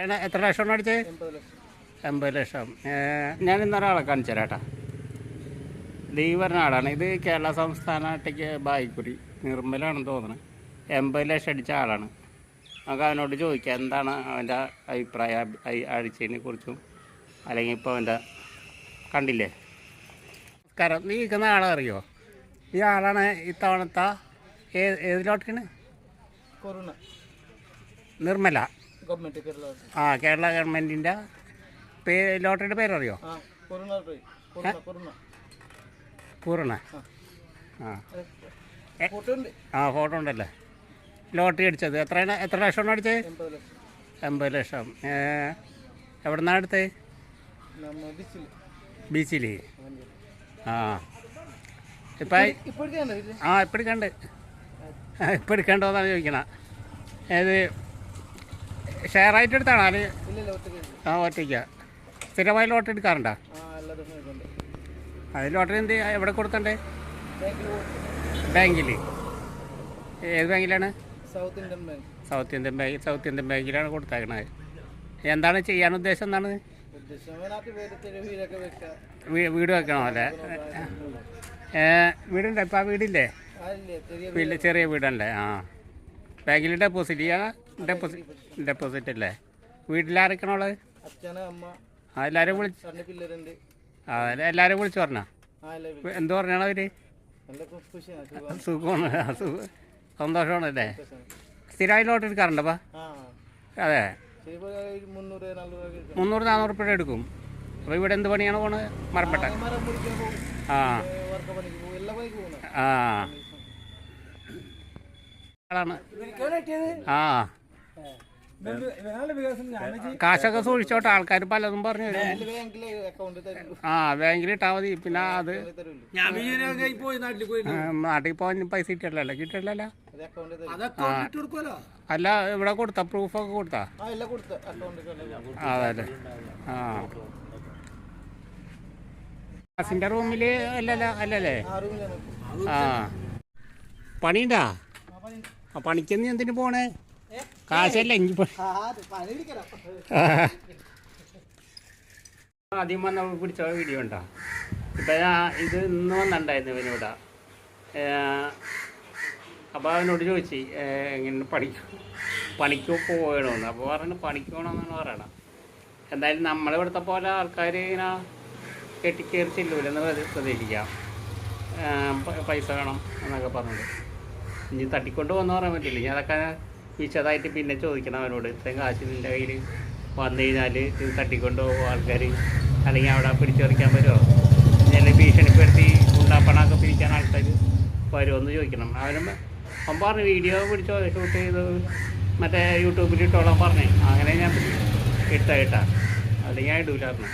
എത്ര- ലക്ഷം അടിച്ചത് എൺപത് ലക്ഷം. ഞാൻ ഇന്നലെ ആളെ കാണിച്ചു ഇത് ഈ ആളാണ്. ഇത് കേരള സംസ്ഥാന ഒറ്റയ്ക്ക് ബായിക്കുടി. നിർമ്മലാണെന്ന് തോന്നുന്നത് എൺപത് ലക്ഷം അടിച്ച ആളാണ്. നമുക്ക് അവനോട് ചോദിക്കാം എന്താണ് അവന്റെ അഭിപ്രായം അഴിച്ചതിനെ അടിച്ചതിനെ കുറിച്ചും അല്ലെങ്കിൽ ഇപ്പോൾ അവന്റെ കണ്ടില്ലേ? നമസ്കാരം. നീ നിൽക്കുന്ന ആളെ അറിയോ? ഈ ആളാണ് ഇത്തവണത്തെ ഏത് ഏത് ലോട്ടറിയാണ് കൊറോണ. നിർമ്മല. ആ കേരള ഗവൺമെന്റിന്റെ പേര് ലോട്ടറിയുടെ പേരറിയോ? പൂർണ ആ. ആ. ഫോട്ടോ ഉണ്ടല്ലേ ലോട്ടറി അടിച്ചത്. എത്ര എത്ര ലക്ഷമാണ് അടിച്ചത്? എൺപത് ലക്ഷം. എവിടെ നിന്നാണ് അടുത്ത് ബീച്ചിൽ ആ. ഇപ്പം ആ ഇപ്പം എടുക്കണ്ട്. ഇപ്പം എടുക്കണ്ടോന്നാണ് ചോദിക്കണ? ഏത് ഷെയറായിട്ട് എടുത്താണോ. അത് ഇല്ലല്ല ഒറ്റയ്ക്ക് ആ ഒറ്റയ്ക്ക. സ്ഥിരമായി ലോട്ടറി എടുക്കാറുണ്ടോ? അത് ലോട്ടറി എന്ത് എവിടെ കൊടുത്തണ്ടേ? ബാങ്കിൽ ഏത് ബാങ്കിലാണ്? South Indian bank. South Indian bank South Indian ബാങ്കിലാണ് കൊടുത്തേക്കണത്. എന്താണ് ചെയ്യാൻ ഉദ്ദേശം എന്താണ്? വീട് വെക്കണോ അല്ലേ? വീടുണ്ടോ? ഇപ്പം ആ വീടില്ലേ? വീട്ടിൽ ചെറിയ വീടല്ലേ? ആ. ബാങ്കിൽ ഡെപ്പോസിറ്റ് ചെയ്യാൻ ഡെപ്പോസിറ്റ് ഡെപ്പോസിറ്റ് അല്ലേ വീട്ടിലാരക്കണോൾ ആ എല്ലാവരും വിളിച്ച് ആ എല്ലാവരും വിളിച്ച് പറഞ്ഞോ? എന്ത് പറഞ്ഞാണ് അവർ? സുഖമാണ്. സുഖം സന്തോഷമാണല്ലേ? സന്തോഷമാണ്. സ്ഥിരമായി ലോട്ട് എടുക്കാറുണ്ടപ്പാ അതെ. മുന്നൂറ് നാനൂറ് രൂപ എടുക്കും. അപ്പോൾ ഇവിടെ എന്ത് പണിയാണ് പോണത് മരപ്പെട്ട. ആ ആ. ആളാണ്. ആ. കാശൊക്കെ സൂക്ഷിച്ചോട്ടെ ആൾക്കാർ പലതും പറഞ്ഞു ആ ബാങ്കിൽ ഇട്ടാൽ മതി പിന്നെ അത് ഞാൻ വിജയനൊക്കെ പോയി നാട്ടിൽ പോയി പോകാൻ പൈസ ഇട്ട് കൊടുക്കുമല്ലോ അല്ല ഇവിടെ കൊടുത്ത പ്രൂഫൊക്കെ കൊടുത്താ? അതെ ആ, അതല്ലേ ആ. ക്ലാസിന്റെ റൂമിൽ അല്ലല്ലോ അല്ലല്ലേ? ആ പണിണ്ടാ ആ. പണിയുണ്ടാ? ആ പണി ആ എന്തിനു പോണേ? കാശല്ല ആദ്യം വന്ന പിടിച്ച വീഡിയോ ഉണ്ടോ ഇപ്പം ഇത് ഇന്ന് വന്നിട്ടുണ്ടായിരുന്നു ഇവനോട്. അപ്പോൾ അവനോട് ചോദിച്ചു എങ്ങനെ പണിക്ക് പണിക്ക് പോകണമെന്ന് അപ്പോൾ പറഞ്ഞു പണിക്ക് പോകണമെന്നാണ് പറയണം. എന്തായാലും നമ്മളിവിടുത്തെ പോലെ ആൾക്കാർ ഇങ്ങനെ കെട്ടിക്കേറി ചെല്ലൂലെന്ന് പ്രതി- പ്രതീക്ഷിക്കാം. പൈസ വേണം എന്നൊക്കെ പറഞ്ഞിട്ട്. ഇനി തട്ടിക്കൊണ്ട് പോകുന്ന പറയാൻ പറ്റില്ല. ഞാൻ അതൊക്കെ വിശദമായിട്ട് പിന്നെ ചോദിക്കണം അവനോട്. ഇത്രയും കാശ് നിന്റെ കയ്യിൽ വന്നു കഴിഞ്ഞാൽ ഇത് തട്ടിക്കൊണ്ട് പോകും ആൾക്കാർ അല്ലെങ്കിൽ അവിടെ പിടിച്ചുറിക്കാൻ വരുമോ അല്ലെങ്കിൽ ഭീഷണിപ്പെടുത്തി ഉണ്ടാപ്പണമൊക്കെ പിരിക്കാൻ ആൾക്കാർ വരുമോ ചോദിക്കണം. അവനും അവൻ പറഞ്ഞു വീഡിയോ പിടിച്ചോ ഷൂട്ട് ചെയ്ത് മറ്റേ യൂട്യൂബിൽ ഇട്ടോളാൻ പറഞ്ഞു. അങ്ങനെ ഞാൻ ഇട്ട ഇട്ടാ. അല്ലെങ്കിൽ ഞാൻ ഇടൂലായിരുന്നു